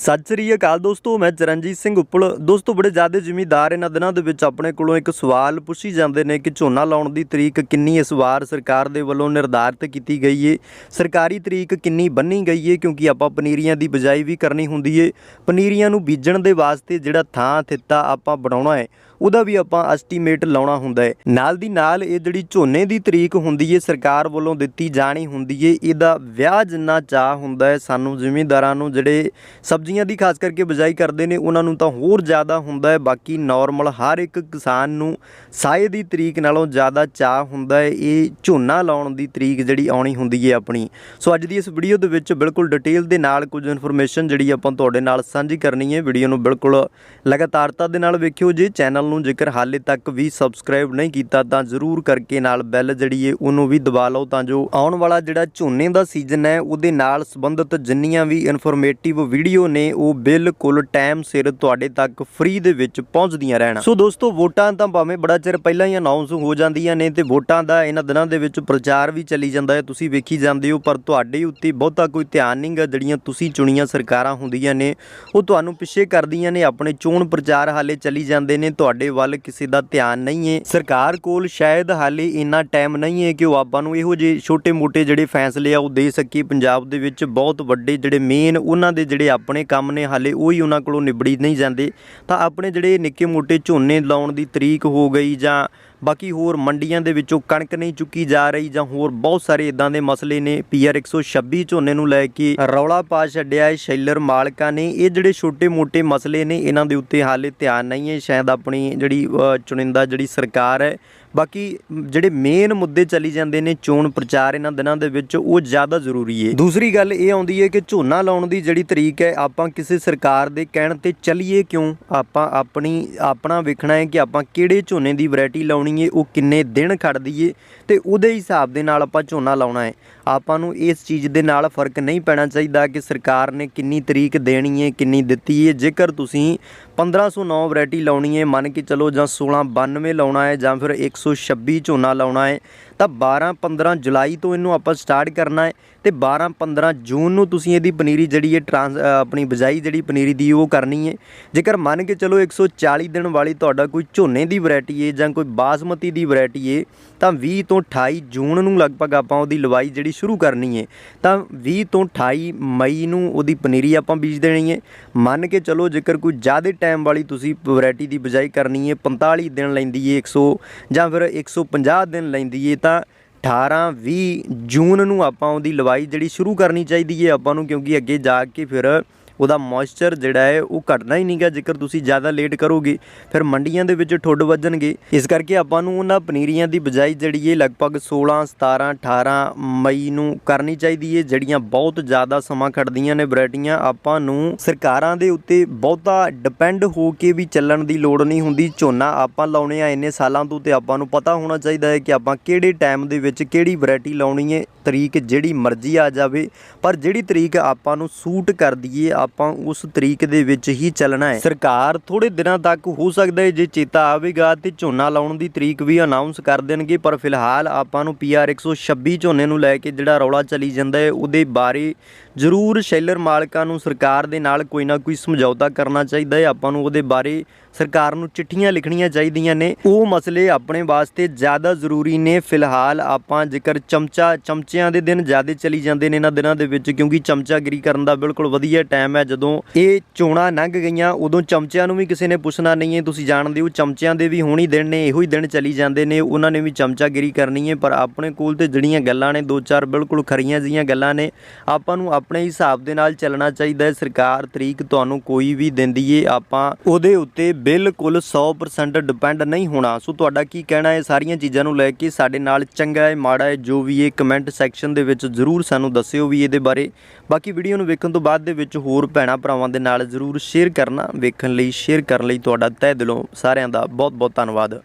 ਸਤਿ ਸ੍ਰੀ ਅਕਾਲ ਦੋਸਤੋ, ਮੈਂ ਚਰਨਜੀਤ ਸਿੰਘ ਉੱਪਲ। ਦੋਸਤੋ, ਬੜੇ ਜ਼ਿਆਦਾ ਜ਼ਿਮੀਂਦਾਰ ਇਹਨਾਂ ਦਿਨਾਂ ਦੇ ਵਿੱਚ ਆਪਣੇ ਕੋਲੋਂ ਇੱਕ ਸਵਾਲ ਪੁੱਛੀ ਜਾਂਦੇ ਨੇ ਕਿ ਝੋਨਾ ਲਾਉਣ ਦੀ ਤਰੀਕ ਕਿੰਨੀ ਇਸ ਵਾਰ ਸਰਕਾਰ ਦੇ ਵੱਲੋਂ ਨਿਰਧਾਰਿਤ ਕੀਤੀ ਗਈ ਏ? ਸਰਕਾਰੀ ਤਰੀਕ ਕਿੰਨੀ ਬੰਨੀ ਗਈ ਏ? ਕਿਉਂਕਿ ਆਪਾਂ ਪਨੀਰੀਆਂ ਦੀ ਬਿਜਾਈ ਵੀ ਕਰਨੀ ਹੁੰਦੀ ਏ। ਪਨੀਰੀਆਂ ਨੂੰ ਬੀਜਣ ਦੇ ਵਾਸਤੇ ਜਿਹੜਾ ਥਾਂ, ਥਿੱਤਾ ਆਪਾਂ ਬਣਾਉਣਾ ਹੈ ਉਹਦਾ ਵੀ ਆਪਾਂ ਐਸਟੀਮੇਟ ਲਾਉਣਾ ਹੁੰਦਾ ਹੈ। ਨਾਲ ਦੀ ਨਾਲ ਇਹ ਜਿਹੜੀ ਝੋਨੇ ਦੀ ਤਰੀਕ ਹੁੰਦੀ ਹੈ ਸਰਕਾਰ ਵੱਲੋਂ ਦਿੱਤੀ ਜਾਣੀ ਹੁੰਦੀ ਹੈ ਇਹਦਾ ਵਿਆਹ ਜਿੰਨਾ ਚਾਹ ਹੁੰਦਾ ਹੈ, ਸਾਨੂੰ ਜ਼ਿਮੀਂਦਾਰਾਂ ਨੂੰ ਜਿਹੜੇ ਸਬਜ਼ੀਆਂ ਦੀ ਖਾਸ ਕਰਕੇ ਬਿਜਾਈ ਕਰਦੇ ਨੇ, ਉਹਨਾਂ ਨੂੰ ਤਾਂ ਹੋਰ ਜ਼ਿਆਦਾ ਹੁੰਦਾ ਹੈ। ਬਾਕੀ ਨਾਰਮਲ ਹਰ ਇੱਕ ਕਿਸਾਨ ਨੂੰ ਸਾਏ ਦੀ ਤਰੀਕ ਨਾਲੋਂ ਜ਼ਿਆਦਾ ਚਾਹ ਹੁੰਦਾ ਹੈ। ਇਹ ਝੋਨਾ ਲਾਉਣ ਦੀ ਤਰੀਕ ਜਿਹੜੀ ਆਉਣੀ ਹੁੰਦੀ ਹੈ ਆਪਣੀ। ਸੋ ਅੱਜ ਦੀ ਇਸ ਵੀਡੀਓ ਦੇ ਵਿੱਚ ਬਿਲਕੁਲ ਡਿਟੇਲ ਦੇ ਨਾਲ ਕੁਝ ਇਨਫੋਰਮੇਸ਼ਨ ਜਿਹੜੀ ਆਪਾਂ ਤੁਹਾਡੇ ਨਾਲ ਸਾਂਝੀ ਕਰਨੀ ਹੈ ਵੀਡੀਓ ਨੂੰ ਬਿਲਕੁਲ ਲਗਾਤਾਰਤਾ ਦੇ ਨਾਲ ਵੇਖਿਓ ਜੇ ਚੈਨਲ ਨੂੰ ਜੇਕਰ ਹਾਲੇ ਤੱਕ ਵੀ ਸਬਸਕ੍ਰਾਈਬ ਨਹੀਂ ਕੀਤਾ, ਤਾਂ ਜ਼ਰੂਰ ਕਰਕੇ ਨਾਲ ਬੈਲ ਜਿਹੜੀ ਹੈ ਉਹਨੂੰ ਵੀ ਦਬਾ ਲਓ ਤਾਂ ਜੋ ਆਉਣ ਵਾਲਾ ਜਿਹੜਾ ਝੋਨੇ ਦਾ ਸੀਜ਼ਨ ਹੈ, ਉਹਦੇ ਨਾਲ ਸੰਬੰਧਿਤ ਜਿੰਨੀਆਂ ਵੀ ਇਨਫੋਰਮੇਟਿਵ ਵੀਡੀਓ ਨੇ, ਉਹ ਬਿਲਕੁਲ ਟਾਈਮ ਸਿਰ ਤੁਹਾਡੇ ਤੱਕ ਫ੍ਰੀ ਦੇ ਵਿੱਚ ਪਹੁੰਚਦੀਆਂ ਰਹਿਣ। ਸੋ ਦੋਸਤੋ, ਵੋਟਾਂ ਤਾਂ ਭਾਵੇਂ ਬੜਾ ਚਿਰ ਪਹਿਲਾਂ ਹੀ ਅਨਾਉਂਸ ਹੋ ਜਾਂਦੀਆਂ ਨੇ ਤੇ ਵੋਟਾਂ ਦਾ ਇਹਨਾਂ ਦਿਨਾਂ ਦੇ ਵਿੱਚ ਪ੍ਰਚਾਰ ਵੀ ਚੱਲੀ ਜਾਂਦਾ ਹੈ, ਤੁਸੀਂ ਵੇਖੀ ਜਾਂਦੇ ਹੋ, ਪਰ ਤੁਹਾਡੇ ਉੱਤੇ ਬਹੁਤਾ ਕੋਈ ਧਿਆਨ ਨਹੀਂ ਗਾ, ਜਿਹੜੀਆਂ ਤੁਸੀਂ ਚੁਣੀਆਂ ਸਰਕਾਰਾਂ ਹੁੰਦੀਆਂ ਨੇ, ਉਹ ਤੁਹਾਨੂੰ ਪਿੱਛੇ ਕਰਦੀਆਂ ਨੇ, ਆਪਣੇ ਚੋਣ ਪ੍ਰਚਾਰ ਹਾਲੇ ਚੱਲੀ ਜਾਂਦੇ ਨੇ, ਤੁਹਾਡੇ ਸਾਡੇ ਵੱਲ ਕਿਸੇ ਦਾ ਧਿਆਨ ਨਹੀਂ ਹੈ। ਸਰਕਾਰ ਕੋਲ ਸ਼ਾਇਦ ਹਾਲੇ ਇੰਨਾ ਟਾਈਮ ਨਹੀਂ ਹੈ ਕਿ ਉਹ ਆਪਾਂ ਨੂੰ ਇਹੋ ਜਿਹੇ ਛੋਟੇ-ਮੋਟੇ ਜਿਹੜੇ ਫੈਸਲੇ ਆ ਉਹ ਦੇ ਸਕੇ ਪੰਜਾਬ ਦੇ ਵਿੱਚ ਬਹੁਤ ਵੱਡੇ ਜਿਹੜੇ ਮੇਨ ਉਹਨਾਂ ਦੇ ਜਿਹੜੇ ਆਪਣੇ ਕੰਮ ਨੇ, ਹਾਲੇ ਉਹ ਹੀ ਉਹਨਾਂ ਕੋਲੋਂ ਨਿਬੜੀ ਨਹੀਂ ਜਾਂਦੇ। ਤਾਂ ਆਪਣੇ ਜਿਹੜੇ ਨਿੱਕੇ-ਮੋਟੇ ਝੋਨੇ ਲਾਉਣ ਦੀ ਤਰੀਕ ਹੋ ਗਈ ਜਾਂ ਬਾਕੀ ਹੋਰ ਮੰਡੀਆਂ ਦੇ ਵਿੱਚੋਂ ਕਣਕ ਨਹੀਂ ਚੁੱਕੀ ਜਾ ਰਹੀ ਜਾਂ ਹੋਰ ਬਹੁਤ ਸਾਰੇ ਇਦਾਂ ਦੇ ਮਸਲੇ ਨੇ। ਪੀਆਰ 126 ਝੋਨੇ ਨੂੰ ਲੈ ਕੇ ਰੌਲਾ ਪਾ ਛੱਡਿਆ ਹੈ ਸ਼ੈਲਰ ਮਾਲਕਾਂ ਨੇ। ਇਹ ਜਿਹੜੇ ਛੋਟੇ-ਮੋਟੇ ਮਸਲੇ ਨੇ, ਇਹਨਾਂ ਦੇ ਉੱਤੇ ਹਾਲੇ ਧਿਆਨ ਨਹੀਂ ਹੈ। ਸ਼ਾਇਦ ਆਪਣੀ ਜਿਹੜੀ ਚੁਣਿੰਦਾ ਜਿਹੜੀ ਸਰਕਾਰ ਹੈ ਬਾਕੀ ਜਿਹੜੇ ਮੇਨ ਮੁੱਦੇ ਚੱਲੀ ਜਾਂਦੇ ਨੇ ਚੋਣ ਪ੍ਰਚਾਰ ਇਹਨਾਂ ਦਿਨਾਂ ਦੇ ਵਿੱਚ, ਉਹ ਜ਼ਿਆਦਾ ਜ਼ਰੂਰੀ ਹੈ ਦੂਸਰੀ ਗੱਲ ਇਹ ਆਉਂਦੀ ਹੈ ਕਿ ਝੋਨਾ ਲਾਉਣ ਦੀ ਜਿਹੜੀ ਤਰੀਕ ਹੈ ਆਪਾਂ ਕਿਸੇ ਸਰਕਾਰ ਦੇ ਕਹਿਣ ਤੇ ਚੱਲੀਏ ਕਿਉਂ? ਆਪਾਂ ਆਪਣੀ, ਆਪਣਾ ਵੇਖਣਾ ਹੈ ਕਿ ਆਪਾਂ ਕਿਹੜੇ ਝੋਨੇ ਦੀ ਵੈਰਾਈਟੀ ਲਾਉਣੀ ਹੈ ਉਹ ਕਿੰਨੇ ਦਿਨ ਖੜਦੀ ਏ, ਤੇ ਉਹਦੇ ਹਿਸਾਬ ਦੇ ਨਾਲ ਆਪਾਂ ਝੋਨਾ ਲਾਉਣਾ ਹੈ ਆਪਾਂ ਨੂੰ ਇਸ ਚੀਜ਼ ਦੇ ਨਾਲ ਫ਼ਰਕ ਨਹੀਂ ਪੈਣਾ ਚਾਹੀਦਾ ਕਿ ਸਰਕਾਰ ਨੇ ਕਿੰਨੀ ਤਰੀਕ ਦੇਣੀ ਹੈ ਕਿੰਨੀ ਦਿੱਤੀ ਹੈ ਜੇਕਰ ਤੁਸੀਂ 1509 ਵੈਰਾਈਟੀ ਲਾਉਣੀ ਹੈ ਮੰਨ ਕੇ ਚਲੋ ਜਾਂ 1692 ਲਾਉਣਾ ਹੈ ਜਾਂ ਫਿਰ 126 ਝੋਨਾ ਲਾਉਣਾ ਹੈ, ਤਾਂ 12 15 ਜੁਲਾਈ ਤੋਂ ਇਹਨੂੰ ਆਪਾਂ ਸਟਾਰਟ ਕਰਨਾ ਹੈ ਤੇ 12 15 ਜੂਨ ਨੂੰ ਤੁਸੀਂ ਇਹਦੀ ਪਨੀਰੀ ਜਿਹੜੀ ਹੈ ਟਰਾਂਸ ਆਪਣੀ ਬਿਜਾਈ ਜਿਹੜੀ ਪਨੀਰੀ ਦੀ ਉਹ ਕਰਨੀ ਹੈ। ਜੇਕਰ ਮੰਨ ਕੇ ਚਲੋ 140 ਦਿਨ ਵਾਲੀ ਤੁਹਾਡਾ ਕੋਈ ਝੋਨੇ ਦੀ ਵੈਰਾਈਟੀ ਹੈ ਜਾਂ ਕੋਈ ਬਾਸਮਤੀ ਦੀ ਵੈਰਾਈਟੀ ਹੈ, ਤਾਂ 20 ਤੋਂ 28 ਜੂਨ ਨੂੰ ਲਗਭਗ ਆਪਾਂ ਉਹਦੀ ਲਵਾਈ ਜਿਹੜੀ ਸ਼ੁਰੂ ਕਰਨੀ ਹੈ, ਤਾਂ 20 ਤੋਂ 28 ਮਈ ਨੂੰ ਉਹਦੀ ਪਨੀਰੀ ਆਪਾਂ ਬੀਜ ਦੇਣੀ ਹੈ। ਮੰਨ ਕੇ ਚਲੋ ਜੇਕਰ ਕੋਈ ਜ਼ਿਆਦਾ ਟਾਈਮ ਵਾਲੀ ਤੁਸੀਂ ਵੈਰਾਈਟੀ ਦੀ ਬਿਜਾਈ ਕਰਨੀ ਹੈ 45 ਦਿਨ ਲੈਂਦੀ ਹੈ 100 ਜਾਂ ਫਿਰ 150 ਦਿਨ ਲੈਂਦੀ ਹੈ ਤਾਂ 18 20 ਜੂਨ ਨੂੰ ਆਪਾਂ ਉਹਦੀ ਲਵਾਈ ਜਿਹੜੀ ਸ਼ੁਰੂ ਕਰਨੀ ਚਾਹੀਦੀ ਹੈ ਆਪਾਂ ਨੂੰ, ਕਿਉਂਕਿ ਅੱਗੇ ਜਾ ਕੇ ਫਿਰ ਉਹਦਾ ਮੋਇਸਚਰ ਜਿਹੜਾ ਹੈ ਉਹ ਘਟਣਾ ਹੀ ਨਹੀਂਗਾ ਜੇਕਰ ਤੁਸੀਂ ਜ਼ਿਆਦਾ ਲੇਟ ਕਰੋਗੇ, ਫਿਰ ਮੰਡੀਆਂ ਦੇ ਵਿੱਚ ਠੁੱਡ ਵੱਜਣਗੇ। ਇਸ ਕਰਕੇ ਆਪਾਂ ਨੂੰ ਉਹਨਾਂ ਪਨੀਰੀਆਂ ਦੀ ਬਜਾਈ ਜਿਹੜੀ ਹੈ ਲਗਭਗ 16 17 18 ਮਈ ਨੂੰ ਕਰਨੀ ਚਾਹੀਦੀ ਹੈ ਜਿਹੜੀਆਂ ਬਹੁਤ ਜ਼ਿਆਦਾ ਸਮਾਂ ਖੜਦੀਆਂ ਨੇ ਵੈਰਾਈਟੀਆਂ। ਆਪਾਂ ਨੂੰ ਸਰਕਾਰਾਂ ਦੇ ਉੱਤੇ ਬਹੁਤਾ ਡਿਪੈਂਡ ਹੋ ਕੇ ਵੀ ਚੱਲਣ ਦੀ ਲੋੜ ਨਹੀਂ ਹੁੰਦੀ। ਝੋਨਾ ਆਪਾਂ ਲਾਉਣੇ ਆ ਇੰਨੇ ਸਾਲਾਂ ਤੋਂ ਤੇ ਆਪਾਂ ਨੂੰ ਪਤਾ ਹੋਣਾ ਚਾਹੀਦਾ ਹੈ ਕਿ ਆਪਾਂ ਕਿਹੜੇ ਟਾਈਮ ਦੇ ਵਿੱਚ ਕਿਹੜੀ ਵੈਰਾਈਟੀ ਲਾਉਣੀ ਹੈ ਤਰੀਕ ਜਿਹੜੀ ਮਰਜ਼ੀ ਆ ਜਾਵੇ, ਪਰ ਜਿਹੜੀ ਤਰੀਕ ਆਪਾਂ ਨੂੰ ਸੂਟ ਕਰਦੀ ਏ ਆਪਾਂ ਉਸ ਤਰੀਕ ਦੇ ਵਿੱਚ ਹੀ ਚੱਲਣਾ ਹੈ। ਸਰਕਾਰ ਥੋੜੇ ਦਿਨਾਂ ਤੱਕ ਹੋ ਸਕਦਾ ਹੈ ਜੇ ਚੇਤਾ ਆਵੇਗਾ ਤੇ ਝੋਨਾ ਲਾਉਣ ਦੀ ਤਰੀਕ ਵੀ ਅਨਾਉਂਸ ਕਰ ਦੇਣਗੇ, ਪਰ ਫਿਲਹਾਲ ਆਪਾਂ ਨੂੰ ਪੀਆਰ 126 ਝੋਨੇ ਨੂੰ ਲੈ ਕੇ ਜਿਹੜਾ ਰੌਲਾ ਚੱਲੀ ਜਾਂਦਾ ਹੈ, ਉਹਦੇ ਬਾਰੇ ਜ਼ਰੂਰ ਸ਼ੈਲਰ ਮਾਲਕਾਂ ਨੂੰ ਸਰਕਾਰ ਦੇ ਨਾਲ ਕੋਈ ਨਾ ਕੋਈ ਸਮਝੌਤਾ ਕਰਨਾ ਚਾਹੀਦਾ ਹੈ। ਆਪਾਂ ਨੂੰ ਉਹਦੇ ਬਾਰੇ ਸਰਕਾਰ ਨੂੰ ਚਿੱਠੀਆਂ ਲਿਖਣੀਆਂ ਚਾਹੀਦੀਆਂ ਨੇ। ਉਹ ਮਸਲੇ ਆਪਣੇ ਵਾਸਤੇ ਜ਼ਿਆਦਾ ਜ਼ਰੂਰੀ ਨੇ। ਫਿਲਹਾਲ ਆਪਾਂ ਜੇਕਰ ਚਮਚਾ, ਚਮਚਿਆਂ ਦੇ ਦਿਨ ਜ਼ਿਆਦਾ ਚਲੀ ਜਾਂਦੇ ਨੇ ਇਹਨਾਂ ਦਿਨਾਂ ਦੇ ਵਿੱਚ, ਕਿਉਂਕਿ ਚਮਚਾਗਿਰੀ ਕਰਨ ਦਾ ਬਿਲਕੁਲ ਵਧੀਆ ਟਾਈਮ ਹੈ। ਜਦੋਂ ਇਹ ਚੋਣਾਂ ਲੰਘ ਗਈਆਂ, ਉਦੋਂ ਚਮਚਿਆਂ ਨੂੰ ਵੀ ਕਿਸੇ ਨੇ ਪੁੱਛਣਾ ਨਹੀਂ ਹੈ। ਤੁਸੀਂ ਜਾਣਦੇ ਹੋ, ਚਮਚਿਆਂ ਦੇ ਵੀ ਹੋਣੀ ਦਿਨ ਨੇ, ਇਹੋ ਹੀ ਦਿਨ ਚਲੀ ਜਾਂਦੇ ਨੇ। ਉਹਨਾਂ ਨੇ ਵੀ ਚਮਚਾਗਿਰੀ ਕਰਨੀ ਹੈ, ਪਰ ਆਪਣੇ ਕੋਲ ਤੇ ਜਿਹੜੀਆਂ ਗੱਲਾਂ ਨੇ ਦੋ ਚਾਰ ਬਿਲਕੁਲ ਖਰੀਆਂ ਜੀਆਂ ਗੱਲਾਂ ਨੇ, ਆਪਾਂ ਨੂੰ ਆਪਣੇ ਹਿਸਾਬ ਦੇ ਨਾਲ ਚੱਲਣਾ ਚਾਹੀਦਾ ਹੈ। ਸਰਕਾਰ ਤਰੀਕ ਤੁਹਾਨੂੰ ਕੋਈ ਵੀ ਦਿੰਦੀ ਏ, ਆਪਾਂ ਉਹਦੇ ਉੱਤੇ ਬਿਲਕੁਲ 100% ਡਿਪੈਂਡ ਨਹੀਂ ਹੋਣਾ। ਸੋ ਤੁਹਾਡਾ ਕੀ ਕਹਿਣਾ? ਹੈ ਸਾਰੀਆਂ ਚੀਜ਼ਾਂ ਨੂੰ ਲੈ ਕੇ ਸਾਡੇ ਨਾਲ ਚੰਗਾ ਹੈ, ਮਾੜਾ ਹੈ, ਜੋ ਵੀ ਇਹ ਕਮੈਂਟ ਸੈਕਸ਼ਨ ਦੇ ਵਿੱਚ ਜ਼ਰੂਰ ਸਾਨੂੰ ਦੱਸਿਓ ਵੀ ਇਹਦੇ ਬਾਰੇ। ਬਾਕੀ ਵੀਡੀਓ ਨੂੰ ਵੇਖਣ ਤੋਂ ਬਾਅਦ ਦੇ ਵਿੱਚ ਹੋਰ ਭੈਣਾ ਭਰਾਵਾਂ ਦੇ ਨਾਲ ਜ਼ਰੂਰ ਸ਼ੇਅਰ ਕਰਨਾ। ਵੇਖਣ ਲਈ ਸ਼ੇਅਰ ਕਰਨ ਲਈ ਤੁਹਾਡਾ ਤਹਿ ਦਿਲੋਂ ਸਾਰਿਆਂ ਦਾ ਬਹੁਤ ਬਹੁਤ ਧੰਨਵਾਦ।